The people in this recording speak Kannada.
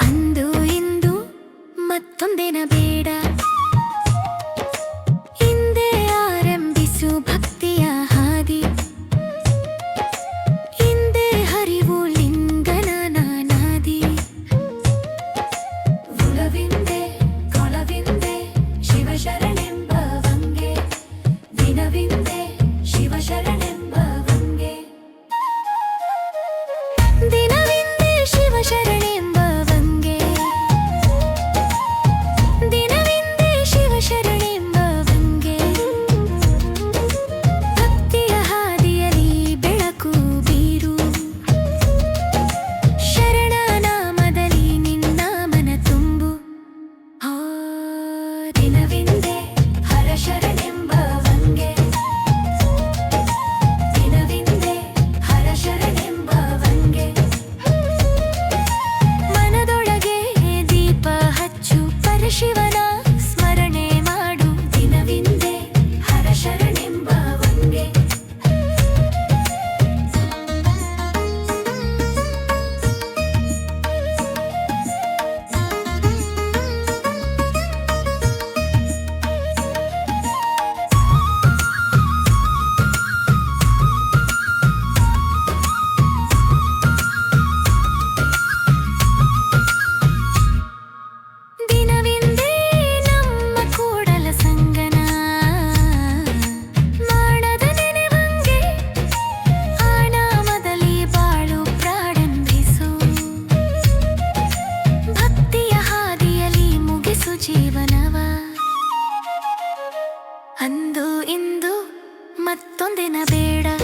ಅಂದು ಇಂದು ಬೇಡ. ಆರಂಭಿಸು ಭಕ್ತಿಯ ಹಾದಿ. ಹರಿವು ಲಿಂಗನ ನಾನಾದಿ. ಕೊಳವಿಂದೆ ಶಿವಶರಣೆಂಬ ವಂಗೆ. ದಿನವಿಂದೆ ದಿನ ಮತ್ತೊಂದಿನ ಬೇಡ.